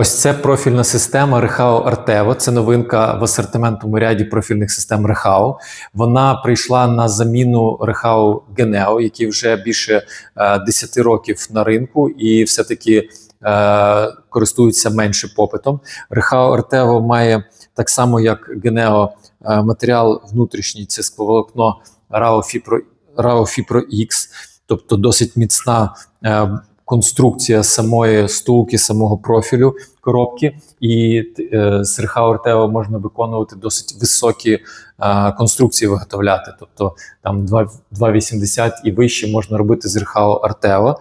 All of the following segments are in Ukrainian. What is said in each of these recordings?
Ось це профільна система Rehao Artevo. Це новинка в асортиментному ряді профільних систем Rehao. Вона прийшла на заміну Rehao Geneo, який вже більше е, 10 років на ринку і все-таки е, користується менше попитом. Rehao Artevo має так само, як Geneo, е, матеріал внутрішній, це скловолокно Rao Fipro X, тобто досить міцна. е, Конструкція самої стулки, самого профілю коробки, і е, з Артео можна виконувати досить високі е, конструкції виготовляти. Тобто там 2 2,80 і вище можна робити з Рехау Артео. Е,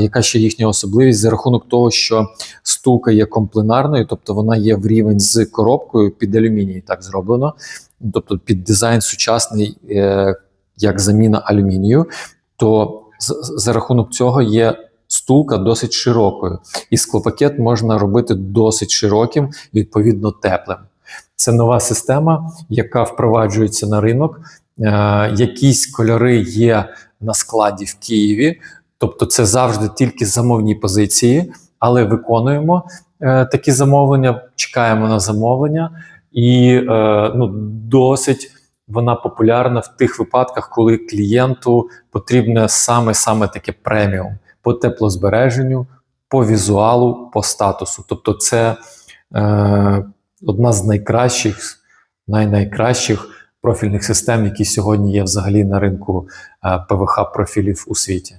яка ще їхня особливість за рахунок того, що стулка є комплинарною, тобто вона є в рівень з коробкою під алюміній, так зроблено. Тобто під дизайн сучасний, е, як заміна алюмінію, то за рахунок цього є стулка досить широкою, і склопакет можна робити досить широким, відповідно теплим. Це нова система, яка впроваджується на ринок. Е, якісь кольори є на складі в Києві, тобто це завжди тільки замовні позиції, але виконуємо е, такі замовлення, чекаємо на замовлення, і е, ну, досить вона популярна в тих випадках, коли клієнту потрібне саме саме таке преміум по теплозбереженню, по візуалу, по статусу. Тобто, це е, одна з найкращих, най-найкращих профільних систем, які сьогодні є взагалі на ринку е, ПВХ профілів у світі.